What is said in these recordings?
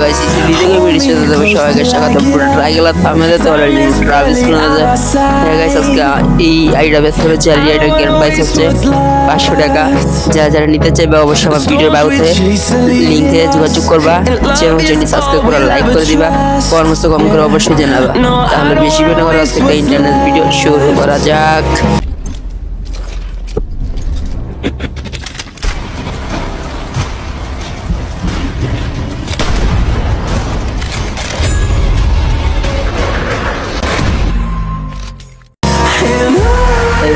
Guys EC দিতে গিয়ে video সাথে তবে সবাইকে স্বাগত। পুরো ট্রাই গেলাম থামে তো অলরেডি ট্রাভিস যায় হ্যাঁ গাইস আজকে এই আইডা বেস করে চারি আইডা গেম প্রাইস হচ্ছে পাঁচশো টাকা। যারা যারা নিতে চাইবে, অবশ্যই আমার ভিডিওর বাবুতে লিঙ্কে যোগাযোগ করবা। চ্যানেল চ্যানেল সাবস্ক্রাইব করে লাইক করে দিবা। কর্মস্থ কম করে অবশ্যই জানাবা। তাহলে বেশি ভিডিও করে আজকে ইন্টারনেট ভিডিও শুরু করা যাক।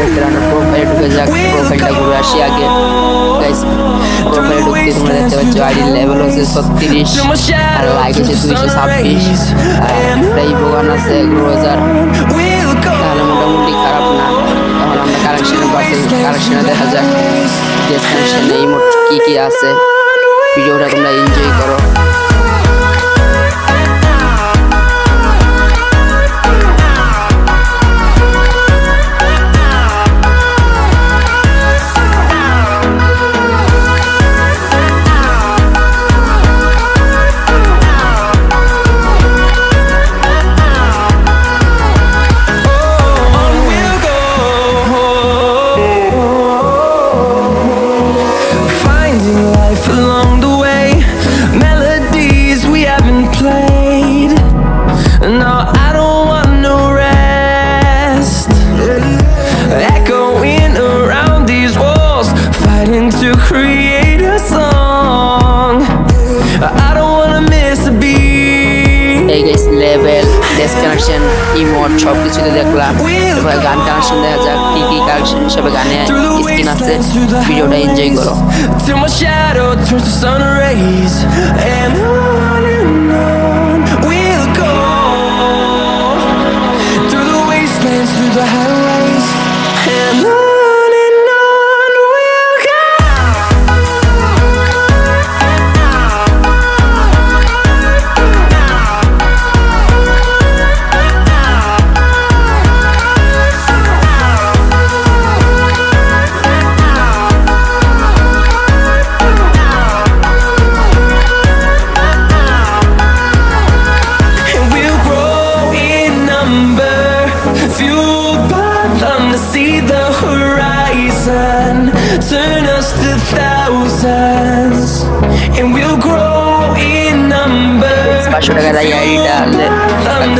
গাইস রান্না প্রোফাইলে ঢুকে যাক প্রোফাইলটা ঘুরে আসি আগে। গাইস প্রোফাইলে ঢুকতে তোমরা দেখতে পাচ্ছ আইডি লেভেল হচ্ছে ছত্রিশ আর লাইক হচ্ছে দুইশো ছাব্বিশ। আর প্রায় ভোগান আছে এগারো হাজার তাহলে মোটামুটি খারাপ না। এখন আমরা কালেকশনে পাচ্ছি কালেকশনে দেখা যাক। ডেসক্রিপশনে এই মোট কী কী আছে। ভিডিওটা তোমরা এনজয় করো। To create a song. I don't wanna miss a beat. এই গাইস লেভেল ডেসক্রিপশন ইমোট সব কিছুতে দেখলাম এবার গান কানেকশন দেখা যাক কি কি কালেকশন হিসেবে গানে স্কিন আছে ভিডিওটা এনজয় করো Till my shadow turns to sun rays And on and on we'll go Through the wastelands, through the highways see the horizon Turn us to thousands And we'll grow in number পাঁচশো টাকা দেয় আইডিটা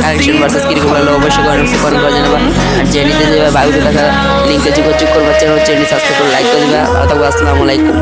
collection versus কীরকম হলো অবশ্যই comment comment করে জানাবা যে নিতে যাবে বায়ুতে দেখা লিঙ্কে যোগাযোগ করবার চ্যানেল চ্যানেল সাবস্ক্রাইব করে লাইক করে দিবা আর আসসালামু আলাইকুম